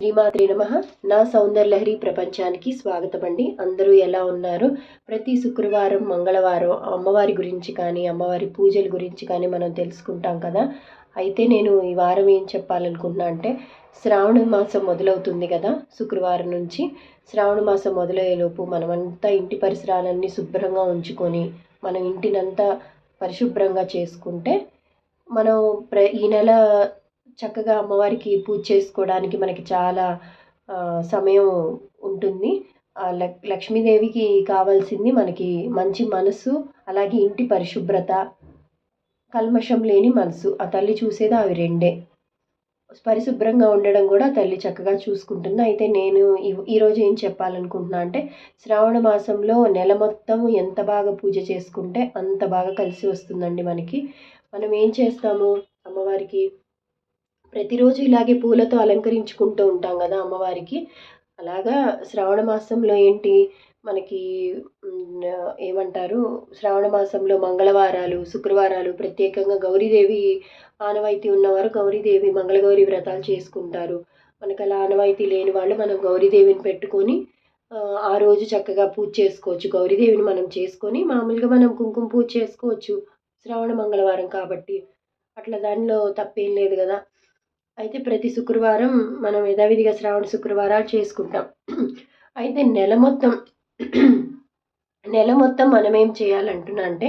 శ్రీమాత్రి నమ. నా సౌందర్యలహరి ప్రపంచానికి స్వాగతం అండి అందరూ ఎలా ఉన్నారు? ప్రతి శుక్రవారం మంగళవారం అమ్మవారి గురించి కానీ అమ్మవారి పూజల గురించి కానీ మనం తెలుసుకుంటాం కదా. అయితే నేను ఈ వారం ఏం చెప్పాలనుకుంటున్నా అంటే శ్రావణ మాసం మొదలవుతుంది కదా శుక్రవారం నుంచి. శ్రావణ మాసం మొదలయ్యేలోపు మనమంతా ఇంటి పరిసరాలన్నీ శుభ్రంగా ఉంచుకొని మనం ఇంటినంతా పరిశుభ్రంగా చేసుకుంటే మనం ప్ర ఈ నెల చక్కగా అమ్మవారికి పూజ చేసుకోవడానికి మనకి చాలా సమయం ఉంటుంది. లక్ష్మీదేవికి కావాల్సింది మనకి మంచి మనసు అలాగే ఇంటి పరిశుభ్రత కల్మషం లేని మనసు. ఆ తల్లి చూసేది అవి రెండే. పరిశుభ్రంగా ఉండడం కూడా తల్లి చక్కగా చూసుకుంటుంది. అయితే నేను ఈరోజు ఏం చెప్పాలనుకుంటున్నా అంటే శ్రావణ మాసంలో నెల మొత్తం ఎంత బాగా పూజ చేసుకుంటే అంత బాగా కలిసి వస్తుందండి మనకి. మనం ఏం చేస్తాము అమ్మవారికి? ప్రతిరోజు ఇలాగే పూలతో అలంకరించుకుంటూ ఉంటాం కదా అమ్మవారికి. అలాగా శ్రావణ మాసంలో ఏంటి? మనకి ఏమంటారు? శ్రావణ మాసంలో మంగళవారాలు శుక్రవారాలు ప్రత్యేకంగా గౌరీదేవి ఆనవాయితీ ఉన్నవారు గౌరీదేవి మంగళగౌరి వ్రతాలు చేసుకుంటారు. మనకు అలా ఆనవాయితీ లేని వాళ్ళు మనం గౌరీదేవిని పెట్టుకొని ఆ రోజు చక్కగా పూజ చేసుకోవచ్చు. గౌరీదేవిని మనం చేసుకొని మామూలుగా మనం కుంకుమ పూజ చేసుకోవచ్చు. శ్రావణ మంగళవారం కాబట్టి. అట్లా దానిలో తప్పేం లేదు కదా. అయితే ప్రతి శుక్రవారం మనం యథావిధిగా శ్రావణ శుక్రవారాలు చేసుకుంటాం. అయితే నెల మొత్తం నెల మొత్తం మనం ఏం చేయాలంటున్నా అంటే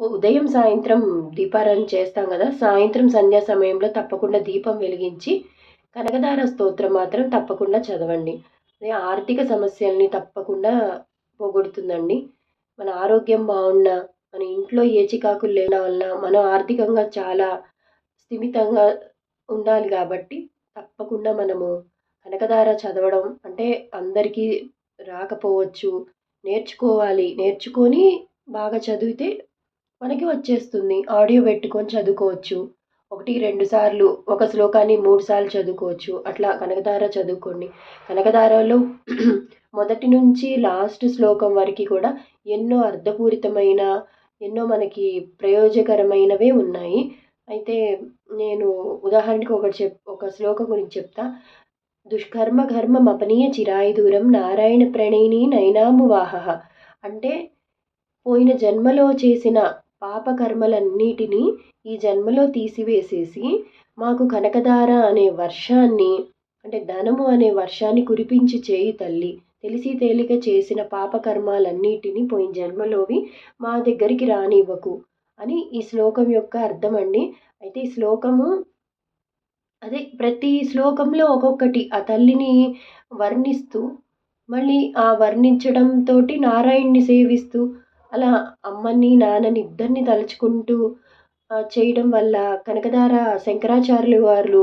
ఉదయం సాయంత్రం దీపారాధన చేస్తాం కదా సాయంత్రం సంధ్యా సమయంలో తప్పకుండా దీపం వెలిగించి కనకదార స్తోత్రం మాత్రం తప్పకుండా చదవండి. అదే ఆర్థిక సమస్యల్ని తప్పకుండా పోగొడుతుందండి. మన ఆరోగ్యం బాగున్నా మన ఇంట్లో ఏ చికాకులు లేని వల్ల మనం ఆర్థికంగా చాలా స్థిమితంగా ఉండాలి కాబట్టి తప్పకుండా మనము కనకదార చదవడం అంటే అందరికీ రాకపోవచ్చు. నేర్చుకోవాలి. నేర్చుకొని బాగా చదివితే మనకి వచ్చేస్తుంది. ఆడియో పెట్టుకొని చదువుకోవచ్చు. ఒకటి రెండు సార్లు ఒక శ్లోకాన్ని మూడు సార్లు చదువుకోవచ్చు. అట్లా కనకదార చదువుకోండి. కనకదారలో మొదటి నుంచి లాస్ట్ శ్లోకం వరకు కూడా ఎన్నో అర్థపూరితమైన ఎన్నో మనకి ప్రయోజకరమైనవే ఉన్నాయి. అయితే నేను ఉదాహరణకి ఒకటి చెప్ ఒక శ్లోకం గురించి చెప్తా. దుష్కర్మ ఘర్మం అపనీయ చిరాయి దూరం నారాయణ ప్రణయిని నైనామువాహ అంటే పోయిన జన్మలో చేసిన పాపకర్మలన్నిటినీ ఈ జన్మలో తీసివేసేసి మాకు కనకదార అనే వర్షాన్ని అంటే ధనము అనే వర్షాన్ని కురిపించి చేయి తల్లి. తెలిసి తేలిక చేసిన పాపకర్మాలన్నిటినీ పోయిన జన్మలోవి మా దగ్గరికి రానివ్వకు. అని ఈ శ్లోకం యొక్క అర్థం అండి అయితే ఈ శ్లోకము అదే ప్రతి శ్లోకంలో ఒక్కొక్కటి ఆ తల్లిని వర్ణిస్తూ మళ్ళీ ఆ వర్ణించడంతో నారాయణ్ణి సేవిస్తూ అలా అమ్మని నాన్నని ఇద్దరిని తలుచుకుంటూ చేయడం వల్ల కనకదార శంకరాచార్యులు వారు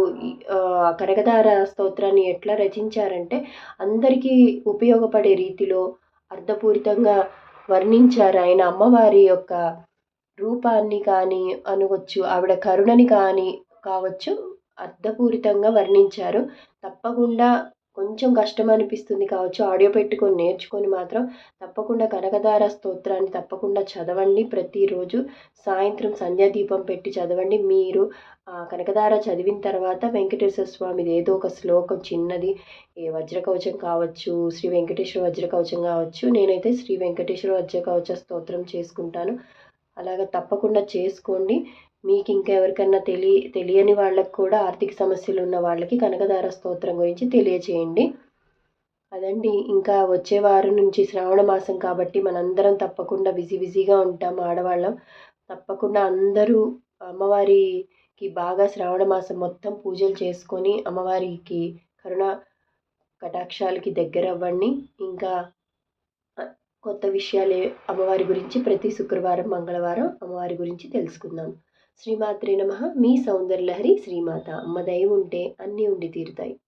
కనకదార స్తోత్రాన్ని ఎట్లా రచించారంటే అందరికీ ఉపయోగపడే రీతిలో అర్థపూరితంగా వర్ణించారు ఆయన అమ్మవారి యొక్క రూపాన్ని కానీ అనవచ్చు ఆవిడ కరుణని కానీ కావచ్చు అర్థపూరితంగా వర్ణించారు. తప్పకుండా కొంచెం కష్టం అనిపిస్తుంది కావచ్చు ఆడియో పెట్టుకొని నేర్చుకొని మాత్రం తప్పకుండా కనకదార స్తోత్రాన్ని తప్పకుండా చదవండి. ప్రతిరోజు సాయంత్రం సంధ్యాదీపం పెట్టి చదవండి. మీరు కనకదార చదివిన తర్వాత వెంకటేశ్వర స్వామిది ఏదో ఒక శ్లోకం చిన్నది ఏ వజ్రకవచం కావచ్చు శ్రీ వెంకటేశ్వర వజ్రకవచం కావచ్చు నేనైతే శ్రీ వెంకటేశ్వర వజ్రకవచ స్తోత్రం చేసుకుంటాను. అలాగ తప్పకుండా చేసుకోండి. మీకు ఇంకా ఎవరికన్నా తెలియ తెలియని వాళ్ళకు కూడా ఆర్థిక సమస్యలు ఉన్న వాళ్ళకి కనకదార స్తోత్రం గురించి తెలియచేయండి. అదండి ఇంకా వచ్చే వారం నుంచి శ్రావణ మాసం కాబట్టి మనందరం తప్పకుండా బిజీ బిజీగా ఉంటాం ఆడవాళ్ళం. తప్పకుండా అందరూ అమ్మవారికి బాగా శ్రావణ మాసం మొత్తం పూజలు చేసుకొని అమ్మవారికి కరుణ కటాక్షాలకి దగ్గర అవ్వండి ఇంకా కొత్త విషయాలు అమ్మవారి గురించి ప్రతి శుక్రవారం మంగళవారం అమ్మవారి గురించి తెలుసుకుందాం. శ్రీమాత్రే నమ. మీ సౌందర్యలహరి శ్రీమాత. అమ్మ దయ ఉంటే అన్నీ ఉండి తీరుతాయి.